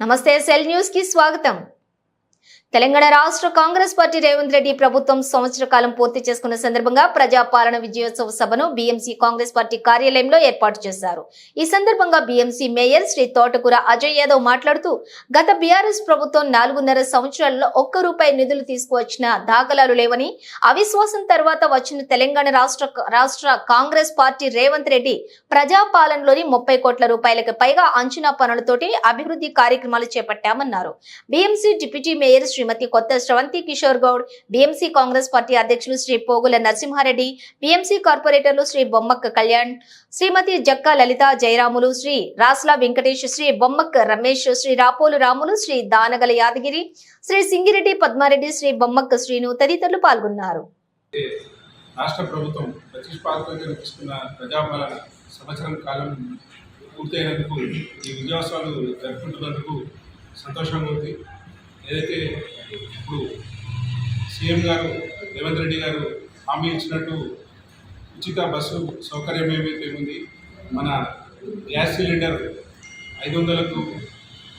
నమస్తే cell news కి స్వాగతం తెలంగాణ రాష్ట్ర కాంగ్రెస్ పార్టీ రేవంత్ రెడ్డి ప్రభుత్వం సంవత్సర కాలం పూర్తి చేసుకున్న సందర్భంగా ప్రజాపాలన విజయోత్సవ సభను బీఎంసీ కాంగ్రెస్ పార్టీ కార్యాలయంలో ఏర్పాటు చేశారు. ఈ సందర్భంగా బీఎంసీ మేయర్ శ్రీ తోటకూర అజయ్ యాదవ్ మాట్లాడుతూ గత బీఆర్ఎస్ ప్రభుత్వం నాలుగున్నర సంవత్సరాల్లో ఒక్క రూపాయి నిధులు తీసుకువచ్చిన దాఖలాలు లేవని అవిశ్వాసం తర్వాత వచ్చిన తెలంగాణ రాష్ట్ర రాష్ట్ర కాంగ్రెస్ పార్టీ రేవంత్ రెడ్డి ప్రజాపాలనలోని ముప్పై కోట్ల రూపాయలకు పైగా అంచనా పనులతోటి అభివృద్ధి కార్యక్రమాలు చేపట్టామన్నారు. BMC deputy mayor Shrimati Kotha Sravanthi Kishore Goud BMC Congress party అధ్యక్షులు శ్రీ పోగుల నరసింహారెడ్డి బీఎంసీ కార్పొరేటర్లు శ్రీ బొమ్మక్క కళ్యాణ్ శ్రీమతి జక్క లలిత జయరాములు శ్రీ రాస్లా వెంకటేష్ శ్రీ బొమ్మక్క రమేష్ శ్రీ రాపోలు రాములు శ్రీ దానగల యాదగిరి శ్రీ సింగిరెడ్డి పద్మారెడ్డి శ్రీ బొమ్మక్క శ్రీను తదితరులు పాల్గొన్నారు. రాష్ట్ర ప్రభుత్వం ప్రతిష్టాత్మకంగా తీసుకున్న ప్రజాపాలన సంవత్సరం కాలం పూర్తయినందుకు ఈ విజయోత్సవాలు జరుపుకుంటున్నందుకు సంతోషంగా ఉంది. ఏదైతే ఇప్పుడు సీఎం గారు రేవంత్ రెడ్డి గారు హామీ ఇచ్చినట్టు ఉచిత బస్సు సౌకర్యం ఏమైతే ఉంది మన గ్యాస్ సిలిండర్ ఐదు వందలకు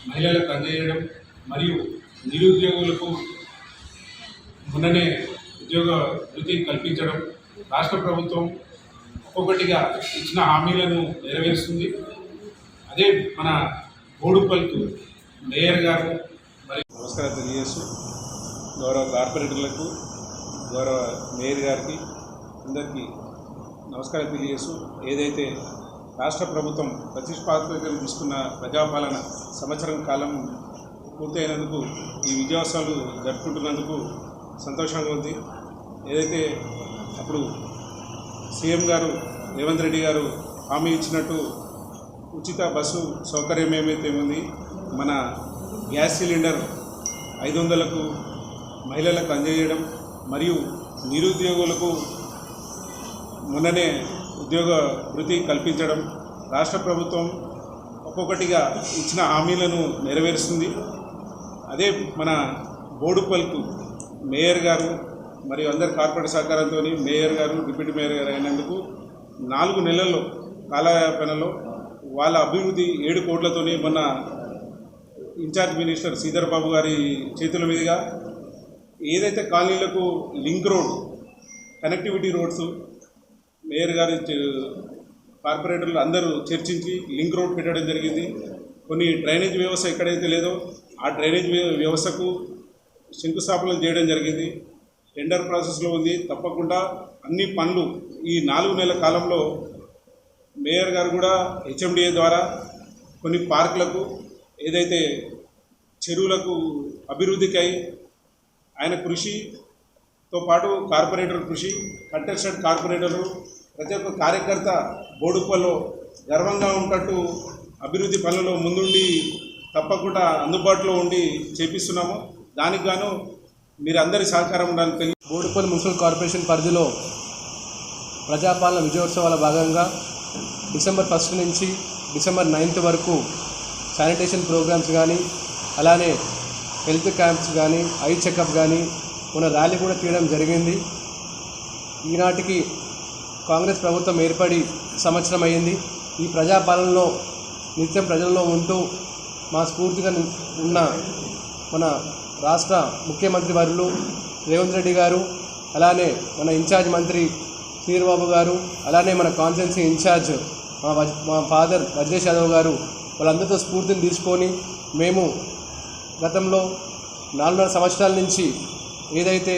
మహిళలకు అందజేయడం మరియు నిరుద్యోగులకు మొన్ననే ఉద్యోగ వృత్తి కల్పించడం రాష్ట్ర ప్రభుత్వం ఒక్కొక్కటిగా ఇచ్చిన హామీలను నెరవేరుస్తుంది. అదే మన బోడుపల్కు మేయర్ గారు మరి నమస్కారం తెలియజేస్తూ గౌరవ కార్పొరేటర్లకు గౌరవ మేయర్ గారికి అందరికీ నమస్కారం తెలియజేస్తూ ఏదైతే రాష్ట్ర ప్రభుత్వం ప్రతిష్టాత్మకంగా తీసుకున్న ప్రజాపాలన సంవత్సరం కాలం పూర్తయినందుకు ఈ విజయోత్సవాలు జరుపుకుంటున్నందుకు సంతోషంగా ఉంది. ఏదైతే అప్పుడు సీఎం గారు రేవంత్ రెడ్డి గారు హామీ ఇచ్చినట్టు ఉచిత బస్సు సౌకర్యం ఏమైతే ఉంది మన గ్యాస్ సిలిండర్ ఐదు వందలకు మహిళలకు అందజేయడం మరియు నిరుద్యోగులకు మొన్ననే ఉద్యోగ వృత్తి కల్పించడం. రాష్ట్ర ప్రభుత్వం ఒక్కొక్కటిగా ఇచ్చిన హామీలను నెరవేరుస్తుంది. అదే మన బోడుపల్కు మేయర్ గారు మరియు అందరి కార్పొరేట్ సహకారంతో మేయర్ గారు డిప్యూటీ మేయర్ గారు అయినందుకు నాలుగు నెలల్లో కాలయాపనలో వాళ్ళ అభివృద్ధి ఏడు కోట్లతోనే మొన్న ఇన్ఛార్జ్ మినిస్టర్ శ్రీధర్ బాబు గారి చేతుల మీదుగా ఏదైతే కాలనీలకు link road connectivity roads mayor గారి చే- కార్పొరేటర్లు అందరూ చర్చించి లింక్ రోడ్ పెట్టడం జరిగింది. కొన్ని డ్రైనేజ్ వ్యవస్థ ఎక్కడైతే లేదో ఆ డ్రైనేజ్ వ్యవస్థకు శంకుస్థాపనలు చేయడం జరిగింది. టెండర్ ప్రాసెస్లో ఉంది. తప్పకుండా అన్ని పనులు ఈ నాలుగు నెలల కాలంలో మేయర్ గారు కూడా హెచ్ఎండిఏ ద్వారా కొన్ని పార్కులకు ఏదైతే చెరువులకు అభివృద్ధికై ఆయన కృషితో పాటు కార్పొరేటర్ కృషి కంటెస్టెడ్ కార్పొరేటర్లు ప్రతి ఒక్క కార్యకర్త బోడుప్పలో గర్వంగా ఉంటట్టు అభివృద్ధి పనులలో ముందుండి తప్పకుండా అందుబాటులో ఉండి చేపిస్తున్నాము. దానికి గాను మీరు అందరి సహకారం ఉండాలని తెలియ బోడుపల్లి మున్సిపల్ కార్పొరేషన్ పరిధిలో ప్రజాపాలన విజయోత్సవాల భాగంగా డిసెంబర్ ఫస్ట్ నుంచి డిసెంబర్ నైన్త్ వరకు శానిటేషన్ ప్రోగ్రామ్స్ కానీ అలానే హెల్త్ క్యాంప్స్ కానీ ఐ చెకప్ కానీ మన ర్యాలీ కూడా తీయడం జరిగింది. ఈనాటికి కాంగ్రెస్ ప్రభుత్వం ఏర్పడి సంవత్సరం అయ్యింది. ఈ ప్రజాపాలనలో నిత్యం ప్రజల్లో ఉంటూ మా స్ఫూర్తిగా ఉన్న మన రాష్ట్ర ముఖ్యమంత్రి వర్యులు రేవంత్ రెడ్డి గారు అలానే మన ఇన్ఛార్జ్ మంత్రి శ్రీరబాబు గారు అలానే మన కాన్స్టిట్యున్సీ ఇన్ఛార్జ్ మా మా ఫాదర్ వజ్రేష్ యాదవ్ గారు వాళ్ళందరితో స్ఫూర్తిని తీసుకొని మేము గతంలో నాలుగున్నర సంవత్సరాల నుంచి ఏదైతే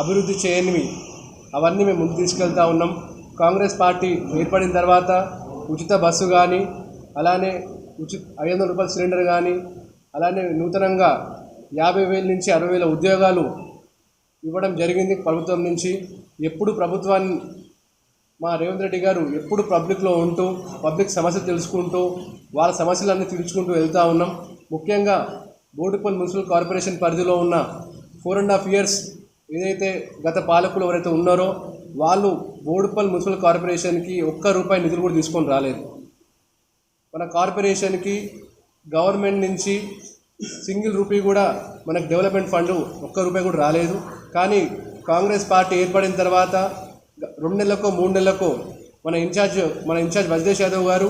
అభివృద్ధి చేయనివి అవన్నీ మేము ముందు తీసుకెళ్తా ఉన్నాం. కాంగ్రెస్ పార్టీ ఏర్పడిన తర్వాత ఉచిత బస్సు కానీ అలానే ఉచిత ఐదు వందల రూపాయల సిలిండర్ కానీ అలానే నూతనంగా యాభై వేల నుంచి అరవై వేల ఉద్యోగాలు ఇవ్వడం జరిగింది ప్రభుత్వం నుంచి. ఎప్పుడు ప్రభుత్వాన్ని మా రేవంత్ రెడ్డి గారు ఎప్పుడు పబ్లిక్లో ఉంటూ పబ్లిక్ సమస్య తెలుసుకుంటూ వాళ్ళ సమస్యలన్నీ తీర్చుకుంటూ వెళ్తూ ఉన్నాం. ముఖ్యంగా బోడుపల్లి మున్సిపల్ కార్పొరేషన్ పరిధిలో ఉన్న ఫోర్ అండ్ హాఫ్ ఇయర్స్ ఏదైతే గత పాలకులు ఎవరైతే ఉన్నారో వాళ్ళు బోడుపల్లి మున్సిపల్ కార్పొరేషన్కి ఒక్క రూపాయి నిధులు కూడా తీసుకొని రాలేదు. మన కార్పొరేషన్కి గవర్నమెంట్ నుంచి సింగిల్ రూపీ కూడా మనకు డెవలప్మెంట్ ఫండ్ ఒక్క రూపాయి కూడా రాలేదు. కానీ కాంగ్రెస్ పార్టీ ఏర్పడిన తర్వాత రెండు నెలలకో మూడు నెలలకో మన ఇన్ఛార్జ్ మన ఇన్ఛార్జ్ వజదేశ్ యాదవ్ గారు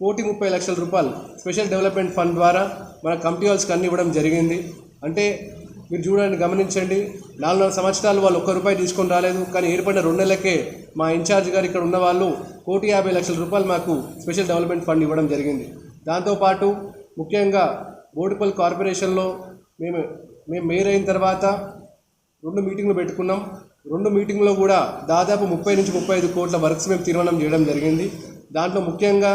కోటి ముప్పై లక్షల రూపాయలు స్పెషల్ డెవలప్మెంట్ ఫండ్ ద్వారా మన కమిటీ హాల్స్కి అన్ని ఇవ్వడం జరిగింది. అంటే మీరు చూడండి గమనించండి. నాలుగు సంవత్సరాలు వాళ్ళు ఒక్క రూపాయి తీసుకొని రాలేదు. కానీ ఏర్పడిన రెండు నెలలకే మా ఇన్ఛార్జ్ గారు ఇక్కడ ఉన్న వాళ్ళు కోటి యాభై లక్షల రూపాయలు మాకు స్పెషల్ డెవలప్మెంట్ ఫండ్ ఇవ్వడం జరిగింది. దాంతోపాటు ముఖ్యంగా బోడుపల్లి కార్పొరేషన్లో మేము మేము మేయర్ అయిన తర్వాత రెండు మీటింగ్లు పెట్టుకున్నాం. రెండు మీటింగ్లో కూడా దాదాపు ముప్పై నుంచి ముప్పై ఐదు కోట్ల వర్క్స్ మేము తీర్మానం చేయడం జరిగింది. దాంట్లో ముఖ్యంగా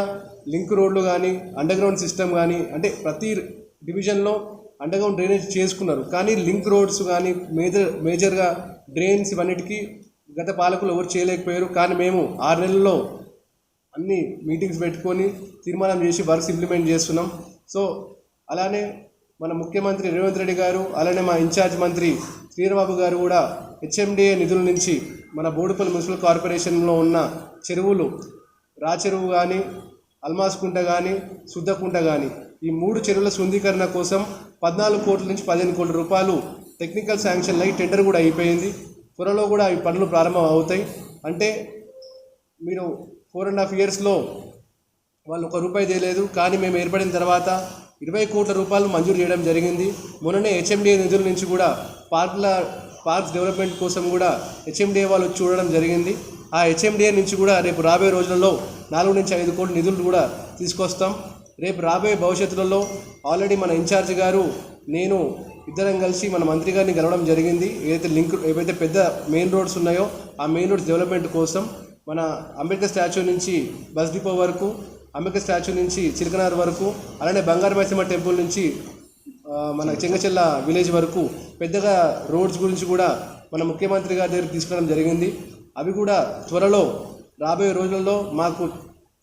లింక్ రోడ్లు కానీ అండర్గ్రౌండ్ సిస్టమ్ కానీ అంటే ప్రతి డివిజన్లో అండర్గ్రౌండ్ డ్రైనేజ్ చేసుకున్నారు. కానీ లింక్ రోడ్స్ కానీ మేజర్ మేజర్గా డ్రైన్స్ ఇవన్నిటికీ గత పాలకులు ఎవరు చేయలేకపోయారు. కానీ మేము ఆరు నెలల్లో అన్ని మీటింగ్స్ పెట్టుకొని తీర్మానం చేసి వర్క్స్ ఇంప్లిమెంట్ చేస్తున్నాం. సో అలానే మన ముఖ్యమంత్రి రేవంత్ రెడ్డి గారు అలానే మా ఇన్ఛార్జ్ మంత్రి శ్రీరాబాబు గారు కూడా హెచ్ఎండిఏ నిధుల నుంచి మన బోడుపల్లి మున్సిపల్ కార్పొరేషన్లో ఉన్న చెరువులు రాచెరువు కానీ అల్మాస్కుంట కానీ శుద్ధకుంట కానీ ఈ మూడు చెరువుల శుద్ధీకరణ కోసం పద్నాలుగు కోట్ల నుంచి పదిహేను కోట్ల రూపాయలు టెక్నికల్ శాంక్షన్ అయ్యి టెండర్ కూడా అయిపోయింది. త్వరలో కూడా ఈ పనులు ప్రారంభం అవుతాయి అంటే మీరు ఫోర్ అండ్ హాఫ్ ఇయర్స్లో వాళ్ళు ఒక రూపాయి చేయలేదు కానీ మేము ఏర్పడిన తర్వాత ఇరవై కోట్ల రూపాయలు మంజూరు చేయడం జరిగింది. మొన్ననే హెచ్ఎండిఏ నిధుల నుంచి కూడా పార్కుల పార్క్స్ డెవలప్మెంట్ కోసం కూడా హెచ్ఎండిఏ వాళ్ళు చూడడం జరిగింది. ఆ హెచ్ఎండిఏ నుంచి కూడా రేపు రాబోయే రోజులలో నాలుగు నుంచి ఐదు కోట్ల నిధులు కూడా తీసుకొస్తాం. రేపు రాబోయే భవిష్యత్తులలో ఆల్రెడీ మన ఇన్ఛార్జ్ గారు నేను ఇద్దరం కలిసి మన మంత్రి గారిని కలవడం జరిగింది. ఏదైతే లింక్ ఏవైతే పెద్ద మెయిన్ రోడ్స్ ఉన్నాయో ఆ మెయిన్ రోడ్స్ డెవలప్మెంట్ కోసం మన అంబేద్కర్ స్టాచ్యూ నుంచి బస్ డిపో వరకు అంబేద్కర్ స్టాచ్యూ నుంచి చిలకనార్ వరకు అలానే బంగారు మైసమ్మ టెంపుల్ నుంచి మన చెంగచెల్ల విలేజ్ వరకు పెద్దగా రోడ్స్ గురించి కూడా మన ముఖ్యమంత్రి గారి దగ్గర తీసుకురావడం జరిగింది. అవి కూడా త్వరలో రాబోయే రోజుల్లో మాకు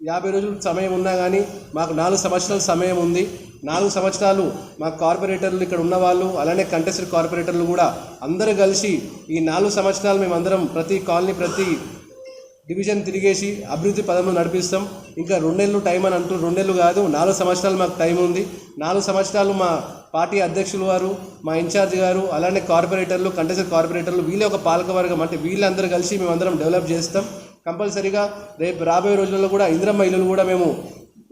యాభై రోజులు సమయం ఉన్నా కానీ మాకు నాలుగు సంవత్సరాల సమయం ఉంది. నాలుగు సంవత్సరాలు మా కార్పొరేటర్లు ఇక్కడ ఉన్న వాళ్ళు అలానే కంటెస్టెడ్ కార్పొరేటర్లు కూడా అందరూ కలిసి ఈ నాలుగు సంవత్సరాలు మేమందరం ప్రతి కాలనీ ప్రతి డివిజన్ తిరిగేసి అభివృద్ధి పదంలో నడిపిస్తాం. ఇంకా రెండేళ్ళు టైం అని అంటూ రెండేళ్ళు కాదు నాలుగు సంవత్సరాలు మాకు టైం ఉంది. నాలుగు సంవత్సరాలు మా పార్టీ అధ్యక్షులు వారు మా ఇన్ఛార్జ్ గారు అలానే కార్పొరేటర్లు కంటెసర్ కార్పొరేటర్లు వీళ్ళే ఒక పాలకవర్గం. అంటే వీళ్ళందరూ కలిసి మేమందరం డెవలప్ చేస్తాం. కంపల్సరీగా రేపు రాబోయే రోజుల్లో కూడా ఇంద్రమ్మ ఇల్లులు కూడా మేము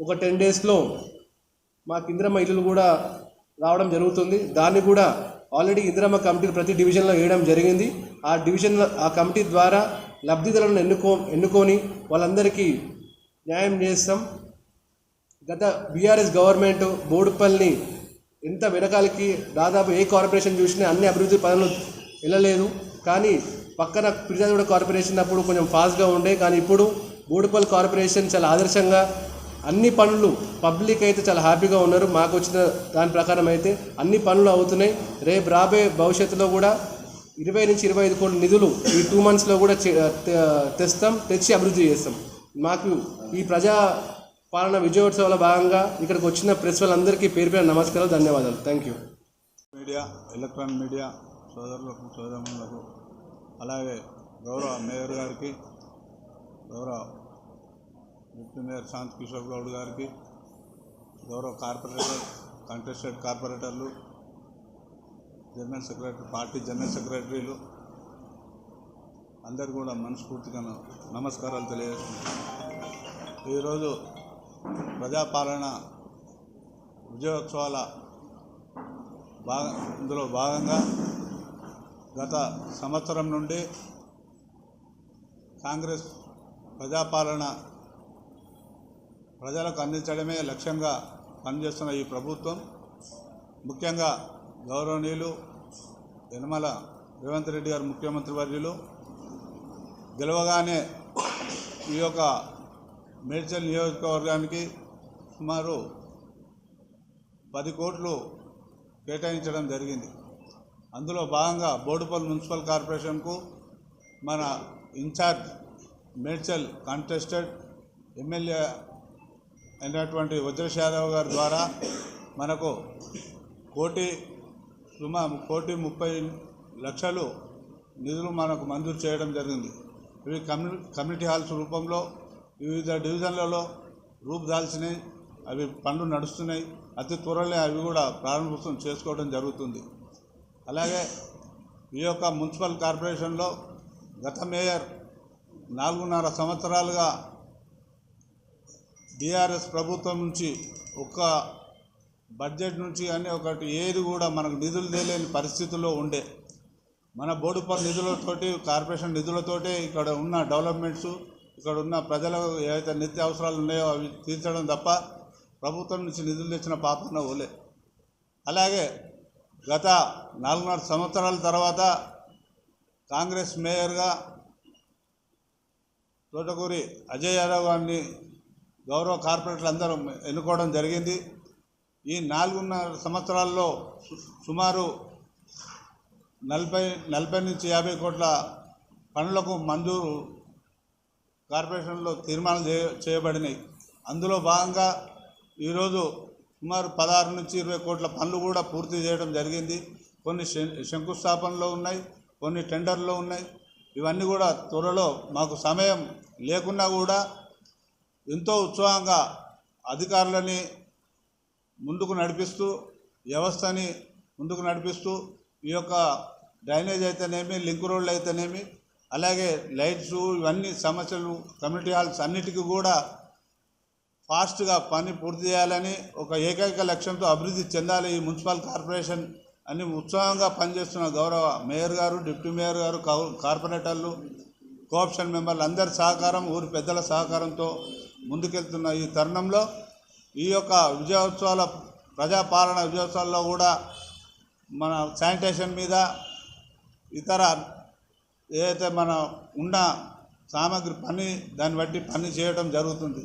ఒక టెన్ డేస్లో మాకు ఇందిరమ్మ ఇల్లులు కూడా రావడం జరుగుతుంది. దాన్ని కూడా ఆల్రెడీ ఇందిరమ్మ కమిటీ ప్రతి డివిజన్లో వేయడం జరిగింది. ఆ డివిజన్లో ఆ కమిటీ ద్వారా లబ్ధిదారులను ఎన్నుకో ఎన్నుకొని వాళ్ళందరికీ న్యాయం చేస్తాం. గత బీఆర్ఎస్ గవర్నమెంట్ బోడుపల్లిని ఎంత వెనకాలకి దాదాపు ఏ కార్పొరేషన్ చూసినా అన్ని అభివృద్ధి పనులు వెళ్ళలేదు. కానీ పక్కన పిరిజాగూడ కార్పొరేషన్ అప్పుడు కొంచెం ఫాస్ట్గా ఉండే. కానీ ఇప్పుడు బూడిపల్లి కార్పొరేషన్ చాలా ఆదర్శంగా అన్ని పనులు పబ్లిక్ అయితే చాలా హ్యాపీగా ఉన్నారు. మాకు వచ్చిన దాని ప్రకారం అయితే అన్ని పనులు అవుతున్నాయి. రేపు రాబోయే భవిష్యత్తులో కూడా ఇరవై నుంచి ఇరవై ఐదు కోట్ల నిధులు ఈ టూ మంత్స్లో కూడా చే- తె- తెస్తాం తెచ్చి అభివృద్ధి చేస్తాం. మాకు ఈ ప్రజా పాలన విజయోత్సవాల భాగంగా ఇక్కడికి వచ్చిన ప్రెస్ వాళ్ళందరికీ పేరు పేరు నమస్కారాలు ధన్యవాదాలు. Thank you media electronic media సోదరులకు సోదరులకు అలాగే గౌరవ మేయర్ గారికి గౌరవ డిప్యూటీ మేయర్ శాంత్ కిషోర్ గౌడ్ గారికి గౌరవ కార్పొరేటర్ కంటెస్టెడ్ కార్పొరేటర్లు జనరల్ సెక్రటరీ పార్టీ జనరల్ సెక్రటరీలు అందరు కూడా మనస్ఫూర్తిగా నమస్కారాలు తెలియజేస్తున్నాను. ఈరోజు ప్రజాపాలన విజయోత్సవాల భాగ ఇందులో భాగంగా గత సంవత్సరం నుండి కాంగ్రెస్ ప్రజాపాలన ప్రజలకు అందించడమే లక్ష్యంగా పనిచేస్తున్న ఈ ప్రభుత్వం ముఖ్యంగా గౌరవనీయులు యనమల రేవంత్ రెడ్డి గారు ముఖ్యమంత్రి వర్యులు గెలవగానే ఈ యొక్క మేడ్చల్ నియోజకవర్గానికి సుమారు పది కోట్లు కేటాయించడం జరిగింది. అందులో భాగంగా బోడుపల్లి మున్సిపల్ కార్పొరేషన్కు మన ఇన్ఛార్జ్ మేడ్చల్ కంటెస్టెడ్ ఎమ్మెల్యే అయినటువంటి వజ్రేష్ యాదవ్ గారి ద్వారా మనకు కోటి సుమా కోటి ముప్పై లక్షలు నిధులు మనకు మంజూరు చేయడం జరిగింది. ఇవి కమ్యూ కమ్యూనిటీ హాల్స్ రూపంలో వివిధ డివిజన్లలో రూపుదాల్చినాయి అవి పనులు నడుస్తున్నాయి. అతి త్వరలో అవి కూడా ప్రారంభోత్సవం చేసుకోవడం జరుగుతుంది. అలాగే ఈ యొక్క మున్సిపల్ కార్పొరేషన్లో గత మేయర్ నాలుగున్నర సంవత్సరాలుగా డిఆర్ఎస్ ప్రభుత్వం నుంచి ఒక్క బడ్జెట్ నుంచి కానీ ఒకటి ఏది కూడా మనకు నిధులు తేలేని పరిస్థితుల్లో ఉండే మన బోడుపర్ నిధులతోటి కార్పొరేషన్ నిధులతోటి ఇక్కడ ఉన్న డెవలప్మెంట్స్ ఇక్కడ ఉన్న ప్రజలకు ఏవైతే నిత్య అవసరాలు ఉన్నాయో అవి తీర్చడం తప్ప ప్రభుత్వం నుంచి నిధులు తెచ్చిన పాపన ఓలే అలాగే గత నాలుగున్నర సంవత్సరాల తర్వాత కాంగ్రెస్ మేయర్గా తోటకూరి అజయ్ యాదవ్ గారిని గౌరవ కార్పొరేటర్లు అందరూ ఎన్నుకోవడం జరిగింది. ఈ నాలుగున్నర సంవత్సరాల్లో సుమారు నలభై నలభై నుంచి యాభై కోట్ల పనులకు మంజూరు కార్పొరేషన్లో తీర్మానం చేయ చేయబడినాయి. అందులో భాగంగా ఈరోజు సుమారు పదహారు నుంచి ఇరవై కోట్ల పనులు కూడా పూర్తి చేయడం జరిగింది. కొన్ని శం- శంకుస్థాపనలో ఉన్నాయి కొన్ని టెండర్లో ఉన్నాయి. ఇవన్నీ కూడా త్వరలో మాకు సమయం లేకున్నా కూడా ఎంతో ఉత్సాహంగా అధికారులని ముందుకు నడిపిస్తూ వ్యవస్థని ముందుకు నడిపిస్తూ ఈ యొక్క డ్రైనేజ్ అయితేనేమి లింక్ రోడ్లు అయితేనేమి అలాగే లైట్స్ ఇవన్నీ సమస్యలు కమ్యూనిటీ హాల్స్ అన్నిటికీ కూడా ఫాస్ట్గా పని పూర్తి చేయాలని ఒక ఏకైక లక్ష్యంతో అభివృద్ధి చెందాలి ఈ మున్సిపల్ కార్పొరేషన్ అని ఉత్సాహంగా పనిచేస్తున్న గౌరవ మేయర్ గారు డిప్యూటీ మేయర్ గారు కౌ- కార్పొరేటర్లు కోఆప్షన్ మెంబర్లు అందరి సహకారం ఊరి పెద్దల సహకారంతో ముందుకెళ్తున్న ఈ తరుణంలో ఈ యొక్క విజయోత్సవాల ప్రజాపాలన విజయోత్సవాల్లో కూడా మన శానిటేషన్ మీద ఇతర ఏదైతే మన ఉన్న సామాగ్రి పని దాన్ని బట్టి పని చేయడం జరుగుతుంది.